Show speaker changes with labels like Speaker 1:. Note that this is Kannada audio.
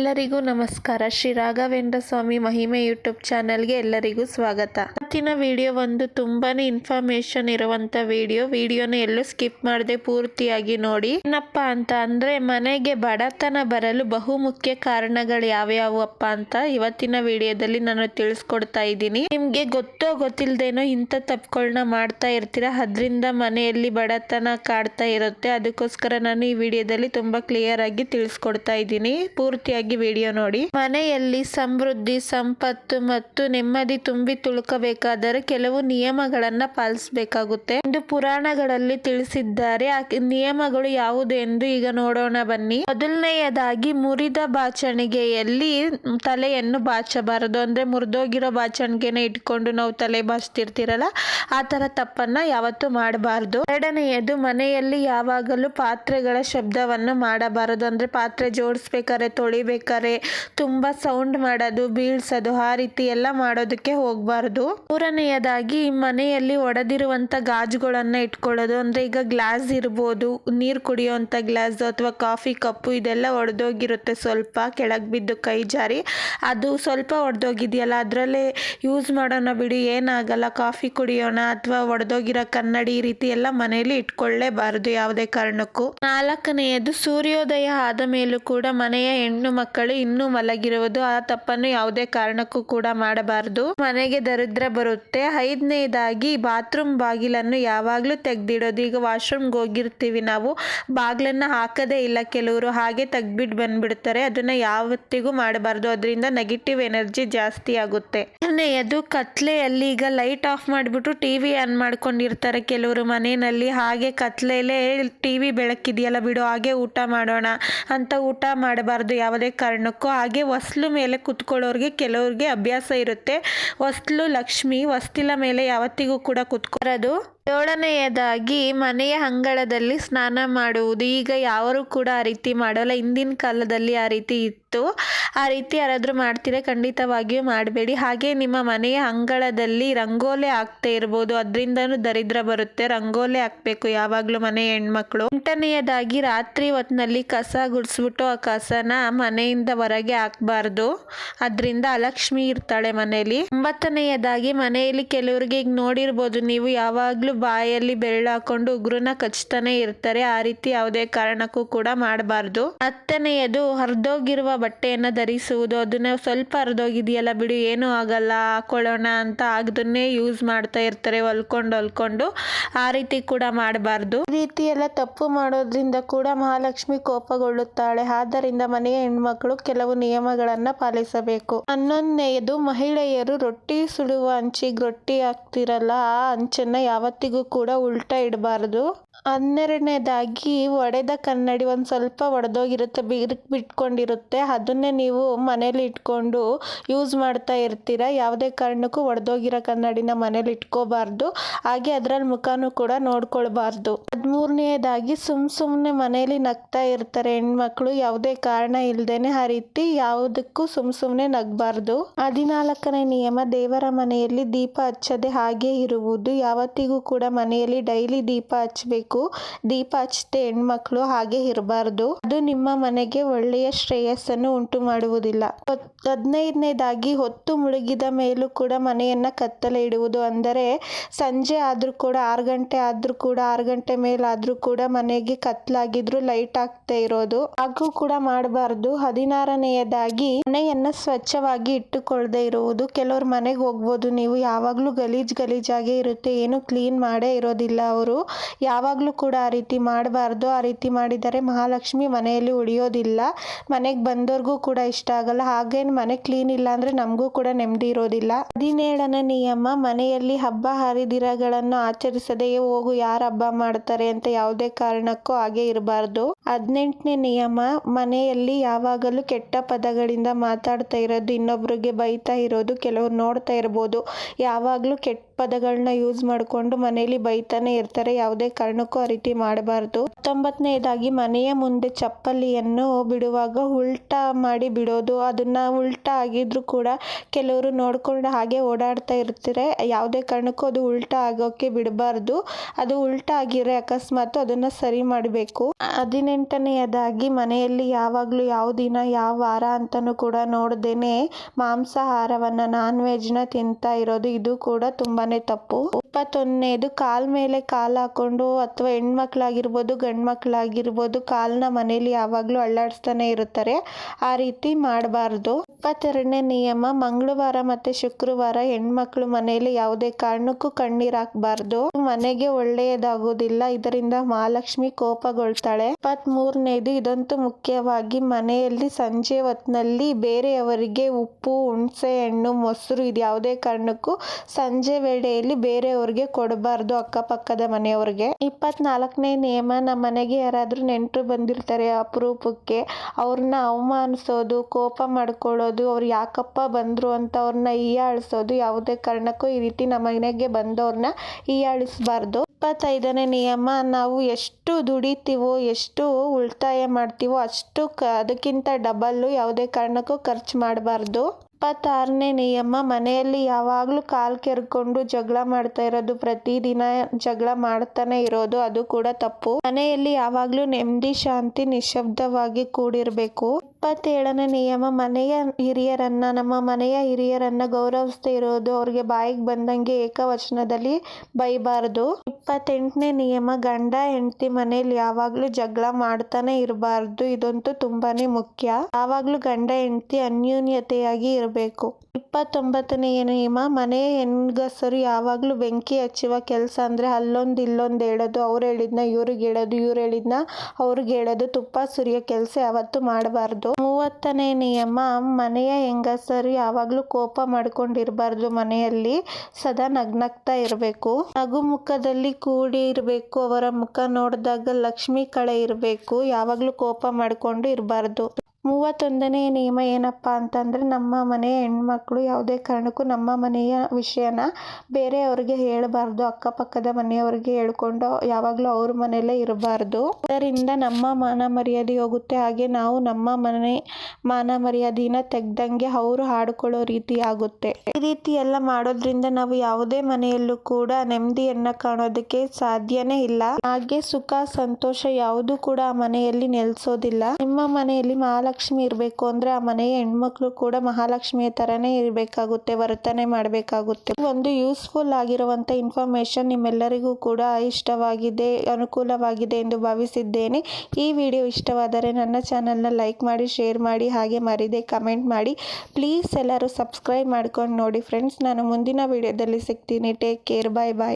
Speaker 1: ಎಲ್ಲರಿಗೂ ನಮಸ್ಕಾರ. ಶ್ರೀ ರಾಘವೇಂದ್ರ ಸ್ವಾಮಿ ಮಹಿಮೆ ಯೂಟ್ಯೂಬ್ ಚಾನಲ್ಗೆ ಎಲ್ಲರಿಗೂ ಸ್ವಾಗತ. ಇವತ್ತಿನ ವಿಡಿಯೋ ಒಂದು ತುಂಬಾನೇ ಇನ್ಫಾರ್ಮೇಶನ್ ಇರುವಂತ ವಿಡಿಯೋ. ವಿಡಿಯೋನ ಎಲ್ಲೂ ಸ್ಕಿಪ್ ಮಾಡದೆ ಪೂರ್ತಿಯಾಗಿ ನೋಡಿ. ಏನಪ್ಪ ಅಂತ ಅಂದ್ರೆ ಮನೆಗೆ ಬಡತನ ಬರಲು ಬಹುಮುಖ್ಯ ಕಾರಣಗಳು ಯಾವ್ಯಾವಪ್ಪ ಅಂತ ಇವತ್ತಿನ ವಿಡಿಯೋದಲ್ಲಿ ನಾನು ತಿಳಿಸ್ಕೊಡ್ತಾ ಇದ್ದೀನಿ. ನಿಮ್ಗೆ ಗೊತ್ತೋ ಗೊತ್ತಿಲ್ದೇನೋ ಇಂಥ ತಪ್ಪುಗಳನ್ನ ಮಾಡ್ತಾ ಇರ್ತೀರಾ? ಅದರಿಂದ ಮನೆಯಲ್ಲಿ ಬಡತನ ಕಾಡ್ತಾ ಇರುತ್ತೆ. ಅದಕ್ಕೋಸ್ಕರ ನಾನು ಈ ವಿಡಿಯೋದಲ್ಲಿ ತುಂಬಾ ಕ್ಲಿಯರ್ ಆಗಿ ತಿಳಿಸ್ಕೊಡ್ತಾ ಇದ್ದೀನಿ. ಪೂರ್ತಿಯಾಗಿ ವಿಡಿಯೋ ನೋಡಿ. ಮನೆಯಲ್ಲಿ ಸಮೃದ್ಧಿ, ಸಂಪತ್ತು ಮತ್ತು ನೆಮ್ಮದಿ ತುಂಬಿ ತುಳುಕಬೇಕಾದರೆ ಕೆಲವು ನಿಯಮಗಳನ್ನ ಪಾಲಿಸಬೇಕಾಗುತ್ತೆ. ಎಂದು ಪುರಾಣಗಳಲ್ಲಿ ತಿಳಿಸಿದ್ದಾರೆ. ಆ ನಿಯಮಗಳು ಯಾವುದು ಎಂದು ಈಗ ನೋಡೋಣ ಬನ್ನಿ. ಮೊದಲನೆಯದಾಗಿ ಮುರಿದ ಬಾಚಣಿಗೆಯಲ್ಲಿ ತಲೆಯನ್ನು ಬಾಚಬಾರದು. ಅಂದ್ರೆ ಮುರಿದೋಗಿರೋ ಬಾಚಣಿಗೆನ ಇಟ್ಕೊಂಡು ನಾವು ತಲೆ ಬಾಚ್ತಿರ್ತೀರಲ್ಲ, ಆ ತರ ತಪ್ಪನ್ನ ಯಾವತ್ತೂ ಮಾಡಬಾರದು. ಎರಡನೆಯದು, ಮನೆಯಲ್ಲಿ ಯಾವಾಗಲೂ ಪಾತ್ರೆಗಳ ಶಬ್ದವನ್ನು ಮಾಡಬಾರದು. ಅಂದ್ರೆ ಪಾತ್ರೆ ಜೋಡಿಸ್ಬೇಕಾದ್ರೆ ತೊಳಿಬೇಕಾದ್ರೆ ತುಂಬಾ ಸೌಂಡ್ ಮಾಡೋದು, ಬೀಳ್ಸೋದು, ಆ ರೀತಿ ಎಲ್ಲ ಮಾಡೋದಕ್ಕೆ ಹೋಗಬಾರ್ದು. ಮೂರನೆಯದಾಗಿ ಮನೆಯಲ್ಲಿ ಒಡೆದಿರುವಂಥ ಗಾಜುಗಳನ್ನ ಇಟ್ಕೊಳ್ಳೋದು, ಅಂದ್ರೆ ಈಗ ಗ್ಲಾಸ್ ಇರ್ಬೋದು, ನೀರು ಕುಡಿಯುವಂಥ ಗ್ಲಾಸ್ ಅಥವಾ ಕಾಫಿ ಕಪ್ಪು ಇದೆಲ್ಲ ಒಡೆದೋಗಿರುತ್ತೆ ಸ್ವಲ್ಪ ಕೆಳಗೆ ಬಿದ್ದು ಕೈ ಜಾರಿ. ಅದು ಸ್ವಲ್ಪ ಒಡೆದೋಗಿದೆಯಲ್ಲ, ಅದರಲ್ಲೇ ಯೂಸ್ ಮಾಡೋಣ ಬಿಡಿ, ಏನಾಗಲ್ಲ ಕಾಫಿ ಕುಡಿಯೋಣ ಅಥವಾ ಒಡೆದೋಗಿರೋ ಕನ್ನಡಿ ಈ ರೀತಿ ಎಲ್ಲ ಮನೆಯಲ್ಲಿ ಇಟ್ಕೊಳ್ಳೇಬಾರದು ಯಾವುದೇ ಕಾರಣಕ್ಕೂ. ನಾಲ್ಕನೆಯದು ಸೂರ್ಯೋದಯ ಆದ ಮೇಲೂ ಕೂಡ ಮನೆಯ ಹೆಣ್ಣು ಮಕ್ಕಳು ಇನ್ನೂ ಮಲಗಿರುವುದು, ಆ ತಪ್ಪನ್ನು ಯಾವುದೇ ಕಾರಣಕ್ಕೂ ಕೂಡ ಮಾಡಬಾರದು. ಮನೆಗೆ ದರಿದ್ರ ಬರುತ್ತೆ. ಐದನೇದಾಗಿ ಬಾತ್ರೂಮ್ ಬಾಗಿಲನ್ನು ಯಾವಾಗಲೂ ತೆಗ್ದಿಡೋದು. ಈಗ ವಾಶ್ರೂಮ್ಗೆ ಹೋಗಿರ್ತೀವಿ ನಾವು. ಬಾಗಿಲನ್ನು ಹಾಕದೇ ಇಲ್ಲ ಕೆಲವರು. ಹಾಗೆ ತೆಗ್ದ್ಬಿಟ್ಟು ಬಂದ್ಬಿಡ್ತಾರೆ. ಅದನ್ನ ಯಾವತ್ತಿಗೂ ಮಾಡಬಾರ್ದು. ಅದರಿಂದ ನೆಗೆಟಿವ್ ಎನರ್ಜಿ ಜಾಸ್ತಿ ಆಗುತ್ತೆ. ಎರಡನೆಯದು ಕತ್ಲೆಯಲ್ಲಿ ಈಗ ಲೈಟ್ ಆಫ್ ಮಾಡಿಬಿಟ್ಟು ಟಿ ವಿ ಆನ್ ಮಾಡ್ಕೊಂಡಿರ್ತಾರೆ ಕೆಲವರು ಮನೆಯಲ್ಲಿ. ಹಾಗೆ ಕತ್ಲೆಯಲ್ಲೇ ಟಿವಿ ಬೆಳಕಿದೆಯಲ್ಲ ಬಿಡು, ಹಾಗೆ ಊಟ ಮಾಡೋಣ ಅಂತ ಊಟ ಮಾಡಬಾರ್ದು ಯಾವುದೇ ಕಾರಣಕ್ಕೂ. ಹಾಗೆ ಹೊಸ್ಲು ಮೇಲೆ ಕುತ್ಕೊಳ್ಳೋರಿಗೆ ಕೆಲವ್ರಿಗೆ ಅಭ್ಯಾಸ ಇರುತ್ತೆ. ಹೊಸ್ಲು ಲಕ್ಷ್ಮಿ, ಹೊಸ್ತಿಲ ಮೇಲೆ ಯಾವತ್ತಿಗೂ ಕೂಡ ಕುತ್ಕೊಳ್ಳೋದು ಏಳನೆಯದಾಗಿ ಮನೆಯ ಅಂಗಳದಲ್ಲಿ ಸ್ನಾನ ಮಾಡುವುದು. ಈಗ ಯಾರು ಕೂಡ ಆ ರೀತಿ ಮಾಡಲ್ಲ. ಹಿಂದಿನ ಕಾಲದಲ್ಲಿ ಆ ರೀತಿ ಇತ್ತು. ಆ ರೀತಿ ಯಾರಾದರೂ ಮಾಡ್ತೀರಾ? ಖಂಡಿತವಾಗಿಯೂ ಮಾಡಬೇಡಿ. ಹಾಗೆ ನಿಮ್ಮ ಮನೆಯ ಅಂಗಳದಲ್ಲಿ ರಂಗೋಲೆ ಹಾಕ್ತಾ ಇರ್ಬೋದು. ಅದರಿಂದನೂ ದರಿದ್ರ ಬರುತ್ತೆ. ರಂಗೋಲೆ ಹಾಕ್ಬೇಕು. ಯಾವಾಗಲೂ ಮನೆ ಹೆಣ್ಮಕ್ಳು. ಎಂಟನೆಯದಾಗಿ ರಾತ್ರಿ ಹೊತ್ತಿನಲ್ಲಿ ಕಸ ಗುಡಿಸ್ಬಿಟ್ಟು ಆ ಕಸನ ಮನೆಯಿಂದ ಹೊರಗೆ ಹಾಕ್ಬಾರ್ದು. ಅದರಿಂದ ಅಲಕ್ಷ್ಮಿ ಇರ್ತಾಳೆ ಮನೆಯಲ್ಲಿ ಒಂಬತ್ತನೆಯದಾಗಿ ಮನೆಯಲ್ಲಿ ಕೆಲವರಿಗೆ ಈಗ ನೋಡಿರ್ಬೋದು. ನೀವು ಯಾವಾಗಲೂ ಬಾಯಲ್ಲಿ ಬೆರಳು ಹಾಕೊಂಡು ಉಗುರನ್ನ ಕಚ್ತಾನೆ ಇರ್ತಾರೆ. ಆ ರೀತಿ ಯಾವುದೇ ಕಾರಣಕ್ಕೂ ಕೂಡ ಮಾಡಬಾರ್ದು. ಹತ್ತನೆಯದು, ಹರಿದೋಗಿರುವ ಬಟ್ಟೆಯನ್ನ ಧರಿಸುವುದು. ಅದನ್ನ ಸ್ವಲ್ಪ ಹರಿದೋಗಿದೆಯಲ್ಲ ಬಿಡು, ಏನೂ ಆಗಲ್ಲ, ಹಾಕೊಳ್ಳೋಣ ಅಂತ ಅದನ್ನೇ ಯೂಸ್ ಮಾಡ್ತಾ ಇರ್ತಾರೆ, ಹೊಲ್ಕೊಂಡು ಹೊಲ್ಕೊಂಡು. ಆ ರೀತಿ ಕೂಡ ಮಾಡಬಾರ್ದು. ಈ ರೀತಿ ಎಲ್ಲ ತಪ್ಪು ಮಾಡೋದ್ರಿಂದ ಕೂಡ ಮಹಾಲಕ್ಷ್ಮಿ ಕೋಪಗೊಳ್ಳುತ್ತಾಳೆ. ಆದ್ದರಿಂದ ಮನೆಯ ಹೆಣ್ಮಕ್ಳು ಕೆಲವು ನಿಯಮಗಳನ್ನ ಪಾಲಿಸಬೇಕು. ಹನ್ನೊಂದನೆಯದು, ಮಹಿಳೆಯರು ರೊಟ್ಟಿ ಸುಡುವ ಹಂಚಿಗೆ ರೊಟ್ಟಿ ಹಾಕ್ತಿರಲ್ಲ, ಆ ಹಂಚನ್ನ ಯಾವತ್ತಿಗೂ ಕೂಡ ಉಲ್ಟಾ ಇಡಬಾರದು. ಹನ್ನೆರಡನೇದಾಗಿ ಒಡೆದ ಕನ್ನಡಿ ಒಂದು ಸ್ವಲ್ಪ ಒಡೆದೋಗಿರುತ್ತೆ ಬಿರುಕು ಬಿಟ್ಕೊಂಡಿರುತ್ತೆ. ಅದನ್ನೇ ನೀವು ಮನೇಲಿ ಇಟ್ಕೊಂಡು ಯೂಸ್ ಮಾಡ್ತಾ ಇರ್ತೀರ? ಯಾವುದೇ ಕಾರಣಕ್ಕೂ ಒಡೆದೋಗಿರೋ ಕನ್ನಡಿನ ಮನೇಲಿ ಇಟ್ಕೋಬಾರ್ದು. ಹಾಗೆ ಅದರಲ್ಲಿ ಮುಖನೂ ಕೂಡ ನೋಡ್ಕೊಳ್ಬಾರ್ದು. ಹದಿಮೂರನೇದಾಗಿ ಸುಮ್ ಸುಮ್ಮನೆ ಮನೇಲಿ ನಗ್ತಾ ಇರ್ತಾರೆ ಹೆಣ್ಮಕ್ಳು. ಯಾವುದೇ ಕಾರಣ ಇಲ್ಲದೇನೆ ಆ ರೀತಿ ಯಾವುದಕ್ಕೂ ಸುಮ್ ಸುಮ್ಮನೆ ನಗಬಾರ್ದು. ಹದಿನಾಲ್ಕನೇ ನಿಯಮ, ದೇವರ ಮನೆಯಲ್ಲಿ ದೀಪ ಹಚ್ಚದೆ ಹಾಗೆ ಇರುವುದು. ಯಾವತ್ತಿಗೂ ಕೂಡ ಮನೆಯಲ್ಲಿ ಡೈಲಿ ದೀಪ ಹಚ್ಚಬೇಕು ದೀಪ ಹಚ್ಚದೆ ಹೆಣ್ಮಕ್ಳು ಹಾಗೆ ಇರಬಾರ್ದು. ಅದು ನಿಮ್ಮ ಮನೆಗೆ ಒಳ್ಳೆಯ ಶ್ರೇಯಸ್ಸನ್ನು ಉಂಟು ಮಾಡುವುದಿಲ್ಲ ಹದಿನೈದನೇದಾಗಿ ಹೊತ್ತು ಮುಳುಗಿದ ಮೇಲೂ ಕೂಡ ಮನೆಯನ್ನ ಕತ್ತಲೆ ಇಡುವುದು ಅಂದರೆ ಸಂಜೆ ಆದ್ರೂ ಕೂಡ, ಆರು ಗಂಟೆ ಆದ್ರೂ ಕೂಡ, ಆರು ಗಂಟೆ ಮೇಲಾದರೂ ಕೂಡ ಮನೆಗೆ ಕತ್ತಲಾಗಿದ್ರು ಲೈಟ್ ಆಗ್ತಾ ಇರೋದು. ಹಾಗೂ ಕೂಡ ಮಾಡಬಾರ್ದು. ಹದಿನಾರನೆಯದಾಗಿ ಮನೆಯನ್ನ ಸ್ವಚ್ಛವಾಗಿ ಇಟ್ಟುಕೊಳ್ಳದೆ ಇರುವುದು. ಕೆಲವ್ರ ಮನೆಗೆ ಹೋಗ್ಬೋದು. ನೀವು ಯಾವಾಗಲೂ ಗಲೀಜ್ ಗಲೀಜಾಗೆ ಇರುತ್ತೆ. ಏನು ಕ್ಲೀನ್ ಮಾಡೇ ಇರೋದಿಲ್ಲ ಅವರು. ಯಾವಾಗಲೂ ಕೂಡ ಆ ರೀತಿ ಮಾಡಬಾರ್ದು. ಆ ರೀತಿ ಮಾಡಿದರೆ ಮಹಾಲಕ್ಷ್ಮಿ ಮನೆಯಲ್ಲಿ ಉಳಿಯೋದಿಲ್ಲ. ಮನೆಗೆ ಬಂದವ್ರಿಗೂ ಕೂಡ ಇಷ್ಟ ಆಗಲ್ಲ. ಹಾಗೇನು ಮನೆ ಕ್ಲೀನ್ ಇಲ್ಲ ಅಂದರೆ ನಮಗೂ ಕೂಡ ನೆಮ್ಮದಿ ಇರೋದಿಲ್ಲ. ಹದಿನೇಳನೇ ನಿಯಮ, ಮನೆಯಲ್ಲಿ ಹಬ್ಬ ಹರಿದಿರಗಳನ್ನು ಆಚರಿಸದೆಯೇ ಹೋಗು ಯಾರು ಹಬ್ಬ ಮಾಡ್ತಾರೆ ಅಂತ ಯಾವುದೇ ಕಾರಣಕ್ಕೂ ಹಾಗೆ ಇರಬಾರ್ದು. ಹದಿನೆಂಟನೇ ನಿಯಮ, ಮನೆಯಲ್ಲಿ ಯಾವಾಗಲೂ ಕೆಟ್ಟ ಪದಗಳಿಂದ ಮಾತಾಡ್ತಾ ಇರೋದು, ಇನ್ನೊಬ್ರಿಗೆ ಬೈತಾ ಇರೋದು, ಕೆಲವರು ನೋಡ್ತಾ ಇರ್ಬೋದು. ಯಾವಾಗಲೂ ಕೆಟ್ಟ ಪದಗಳನ್ನ ಯೂಸ್ ಮಾಡಿಕೊಂಡು ಮನೆಯಲ್ಲಿ ಬೈತಾನೆ ಇರ್ತಾರೆ. ಯಾವುದೇ ಕಾರಣಕ್ಕೂ ಕಾರಣಕ್ಕೂ ರೀತಿ ಮಾಡಬಾರ್ದು. ಹತ್ತೊಂಬತ್ತನೇದಾಗಿ ಮನೆಯ ಮುಂದೆ ಚಪ್ಪಲಿಯನ್ನು ಬಿಡುವಾಗ ಉಲ್ಟಾ ಮಾಡಿ ಬಿಡೋದು. ಅದನ್ನ ಉಲ್ಟಾ ಆಗಿದ್ರು ಕೂಡ ಕೆಲವರು ನೋಡ್ಕೊಂಡು ಹಾಗೆ ಓಡಾಡ್ತಾ ಇರ್ತಾರೆ. ಯಾವುದೇ ಕಾರಣಕ್ಕೂ ಅದು ಉಲ್ಟಾ ಆಗೋಕೆ ಬಿಡಬಾರ್ದು. ಅದು ಉಲ್ಟಾ ಆಗಿರೋ ಅಕಸ್ಮಾತ್ ಅದನ್ನ ಸರಿ ಮಾಡಬೇಕು. ಹದಿನೆಂಟನೆಯದಾಗಿ ಮನೆಯಲ್ಲಿ ಯಾವಾಗಲೂ ಯಾವ ದಿನ, ಯಾವ ವಾರ ಅಂತಲೂ ಕೂಡ ನೋಡ್ದೇನೆ ಮಾಂಸಾಹಾರವನ್ನ ನಾನ್ ವೆಜ್ನ ತಿಂತಾ ಇರೋದು. ಇದು ಕೂಡ ತುಂಬಾನೇ ತಪ್ಪು. ಇಪ್ಪತ್ತೊಂದನೇದು ಕಾಲ್ ಮೇಲೆ ಕಾಲು ಹಾಕೊಂಡು ಅಥವಾ ಹೆಣ್ಮಕ್ಳಾಗಿರ್ಬೋದು ಗಂಡು ಮಕ್ಕಳಾಗಿರ್ಬೋದು ಕಾಲನ್ನ ಮನೇಲಿ ಯಾವಾಗಲೂ ಅಳ್ಳಾಡಿಸ್ತಾನೆ ಇರುತ್ತಾರೆ. ಆ ರೀತಿ ಮಾಡಬಾರ್ದು. ಇಪ್ಪತ್ತೆರಡನೇ ನಿಯಮ, ಮಂಗಳವಾರ ಮತ್ತೆ ಶುಕ್ರವಾರ ಹೆಣ್ಮಕ್ಳು ಮನೆಯಲ್ಲಿ ಯಾವುದೇ ಕಾರಣಕ್ಕೂ ಕಣ್ಣೀರು ಹಾಕ್ಬಾರ್ದು. ಮನೆಗೆ ಒಳ್ಳೆಯದಾಗೋದಿಲ್ಲ, ಇದರಿಂದ ಮಹಾಲಕ್ಷ್ಮಿ ಕೋಪಗೊಳ್ತಾಳೆ. ಇಪ್ಪತ್ತ್ ಮೂರನೇದು ಇದಂತೂ ಮುಖ್ಯವಾಗಿ ಮನೆಯಲ್ಲಿ ಸಂಜೆ ಹೊತ್ತಿನಲ್ಲಿ ಬೇರೆಯವರಿಗೆ ಉಪ್ಪು, ಹುಣಸೆ, ಹಣ್ಣು, ಮೊಸರು ಇದು ಯಾವುದೇ ಕಾರಣಕ್ಕೂ ಸಂಜೆ ವೇಳೆಯಲ್ಲಿ ಬೇರೆಯವ್ರಿಗೆ ಕೊಡಬಾರ್ದು ಅಕ್ಕಪಕ್ಕದ ಮನೆಯವ್ರಿಗೆ. ಇಪ್ಪತ್ನಾಲ್ಕನೇ ನಿಯಮ ನಮ್ಮ ಮನೆಗೆ ಯಾರಾದರೂ ನೆಂಟರು ಬಂದಿರ್ತಾರೆ ಅಪರೂಪಕ್ಕೆ, ಅವ್ರನ್ನ ಅವಮಾನಿಸೋದು, ಕೋಪ ಮಾಡ್ಕೊಳ್ಳೋದು, ಅವ್ರು ಯಾಕಪ್ಪ ಬಂದರು ಅಂತ ಅವ್ರನ್ನ ಹೀಯಾಳಿಸೋದು ಯಾವುದೇ ಕಾರಣಕ್ಕೂ ಈ ರೀತಿ ನಮ್ಮ ಮನೆಗೆ ಬಂದವ್ರನ್ನ ಹೀಯಾಳಿಸಬಾರ್ದು. ಇಪ್ಪತ್ತೈದನೇ ನಿಯಮ, ನಾವು ಎಷ್ಟು ದುಡಿತೀವೋ, ಎಷ್ಟು ಉಳಿತಾಯ ಮಾಡ್ತೀವೋ ಅಷ್ಟು ಕ ಅದಕ್ಕಿಂತ ಡಬಲ್ಲು ಯಾವುದೇ ಕಾರಣಕ್ಕೂ ಖರ್ಚು ಮಾಡಬಾರ್ದು. ಇಪ್ಪತ್ತಾರನೇ ನಿಯಮ, ಮನೆಯಲ್ಲಿ ಯಾವಾಗಲೂ ಕಾಲ್ ಕೆರ್ಕೊಂಡು ಜಗಳ ಮಾಡ್ತಾ ಇರೋದು, ಪ್ರತಿದಿನ ಜಗಳ ಮಾಡ್ತಾನೆ ಇರೋದು, ಅದು ಕೂಡ ತಪ್ಪು. ಮನೆಯಲ್ಲಿ ಯಾವಾಗಲೂ ನೆಮ್ಮದಿ, ಶಾಂತಿ ನಿಶ್ಶಬ್ದವಾಗಿ ಕೂಡಿರಬೇಕು. ಇಪ್ಪತ್ತೇಳನೇ ನಿಯಮ, ಮನೆಯ ಹಿರಿಯರನ್ನ, ನಮ್ಮ ಮನೆಯ ಹಿರಿಯರನ್ನ ಗೌರವಿಸ್ತಾ ಇರೋದು ಅವ್ರಿಗೆ ಬಾಯಿಗೆ ಬಂದಂಗೆ ಏಕವಚನದಲ್ಲಿ ಬೈಬಾರ್ದು. ಇಪ್ಪತ್ತೆಂಟನೇ ನಿಯಮ, ಗಂಡ ಹೆಂಡತಿ ಮನೇಲಿ ಯಾವಾಗಲೂ ಜಗಳ ಮಾಡ್ತಾನೆ ಇರಬಾರ್ದು. ಇದಂತೂ ತುಂಬಾನೇ ಮುಖ್ಯ. ಯಾವಾಗಲೂ ಗಂಡ ಹೆಂಡತಿ ಅನ್ಯೋನ್ಯತೆಯಾಗಿ ಇರಬೇಕು. ಇಪ್ಪತ್ತೊಂಬತ್ತನೆಯ ನಿಯಮ, ಮನೆಯ ಹೆಂಗಸರು ಯಾವಾಗಲೂ ಬೆಂಕಿ ಹಚ್ಚುವ ಕೆಲಸ ಅಂದ್ರೆ ಅಲ್ಲೊಂದು ಇಲ್ಲೊಂದು ಹೇಳೋದು. ಅವ್ರು ಹೇಳಿದ್ನ, ಇವ್ರಿಗೆ ಹೇಳೋದು, ಇವ್ರು ಹೇಳಿದ್ನ, ಅವ್ರಿಗೆ ಹೇಳೋದು. ತುಪ್ಪ ಸುರಿಯೋ ಕೆಲಸ ಯಾವತ್ತೂ ಮಾಡಬಾರ್ದು. ಮೂವತ್ತನೇ ನಿಯಮ, ಮನೆಯ ಹೆಂಗಸರು ಯಾವಾಗ್ಲೂ ಕೋಪ ಮಾಡ್ಕೊಂಡಿರಬಾರ್ದು ಮನೆಯಲ್ಲಿ, ಸದಾ ನಗ್ನಗ್ತಾ ಇರಬೇಕು. ನಗು ಮುಖದಲ್ಲಿ ಕೂಡಿ ಇರಬೇಕು, ಅವರ ಮುಖ ನೋಡಿದಾಗ ಲಕ್ಷ್ಮಿ ಕಳೆ ಇರಬೇಕು, ಯಾವಾಗ್ಲೂ ಕೋಪ ಮಾಡ್ಕೊಂಡು ಇರಬಾರ್ದು. ಮೂವತ್ತೊಂದನೇ ನಿಯಮ ಏನಪ್ಪ ಅಂತಂದರೆ, ನಮ್ಮ ಮನೆಯ ಹೆಣ್ಮಕ್ಳು ಯಾವುದೇ ಕಾರಣಕ್ಕೂ ನಮ್ಮ ಮನೆಯ ವಿಷಯನ ಬೇರೆಯವ್ರಿಗೆ ಹೇಳಬಾರ್ದು, ಅಕ್ಕಪಕ್ಕದ ಮನೆಯವ್ರಿಗೆ ಹೇಳ್ಕೊಂಡು ಯಾವಾಗಲೂ ಅವ್ರ ಮನೆಯಲ್ಲೇ ಇರಬಾರ್ದು. ಅದರಿಂದ ನಮ್ಮ ಮಾನ ಮರ್ಯಾದೆ ಹೋಗುತ್ತೆ. ಹಾಗೆ ನಾವು ನಮ್ಮ ಮನೆ ಮಾನ ಮರ್ಯಾದೆನ ತೆಗ್ದಂಗೆ ಅವರು ಹಾಡ್ಕೊಳ್ಳೋ ರೀತಿ ಆಗುತ್ತೆ. ಈ ರೀತಿ ಎಲ್ಲ ಮಾಡೋದ್ರಿಂದ ನಾವು ಯಾವುದೇ ಮನೆಯಲ್ಲೂ ಕೂಡ ನೆಮ್ಮದಿಯನ್ನ ಕಾಣೋದಕ್ಕೆ ಸಾಧ್ಯನೇ ಇಲ್ಲ. ಹಾಗೆ ಸುಖ, ಸಂತೋಷ ಯಾವುದು ಕೂಡ ಮನೆಯಲ್ಲಿ ನೆಲೆಸೋದಿಲ್ಲ. ನಿಮ್ಮ ಮನೆಯಲ್ಲಿ ಮಹಾಲಕ್ಷ್ಮಿ ಇರಬೇಕು ಅಂದ್ರೆ ಆ ಮನೆಯ ಹೆಣ್ಮಕ್ಳು ಕೂಡ ಮಹಾಲಕ್ಷ್ಮಿಯ ತರನೇ ಇರಬೇಕಾಗುತ್ತೆ, ವರ್ತನೆ ಮಾಡಬೇಕಾಗುತ್ತೆ. ಒಂದು ಯೂಸ್ಫುಲ್ ಆಗಿರುವಂತ ಇನ್ಫಾರ್ಮೇಷನ್ ನಿಮ್ಮೆಲ್ಲರಿಗೂ ಕೂಡ ಇಷ್ಟವಾಗಿದೆ, ಅನುಕೂಲವಾಗಿದೆ ಎಂದು ಭಾವಿಸಿದ್ದೇನೆ. ಈ ವಿಡಿಯೋ ಇಷ್ಟವಾದರೆ ನನ್ನ ಚಾನಲ್ನ ಲೈಕ್ ಮಾಡಿ ಶೇರ್ ಮಾಡಿ, ಹಾಗೆ ಮರಿದೆ ಕಮೆಂಟ್ ಮಾಡಿ. ಪ್ಲೀಸ್ ಎಲ್ಲರೂ ಸಬ್ಸ್ಕ್ರೈಬ್ ಮಾಡ್ಕೊಂಡು ನೋಡಿ ಫ್ರೆಂಡ್ಸ್ ನಾನು ಮುಂದಿನ ವಿಡಿಯೋದಲ್ಲಿ ಸಿಗ್ತೀನಿ. ಟೇಕ್ ಕೇರ್ ಬಾಯ್ ಬಾಯ್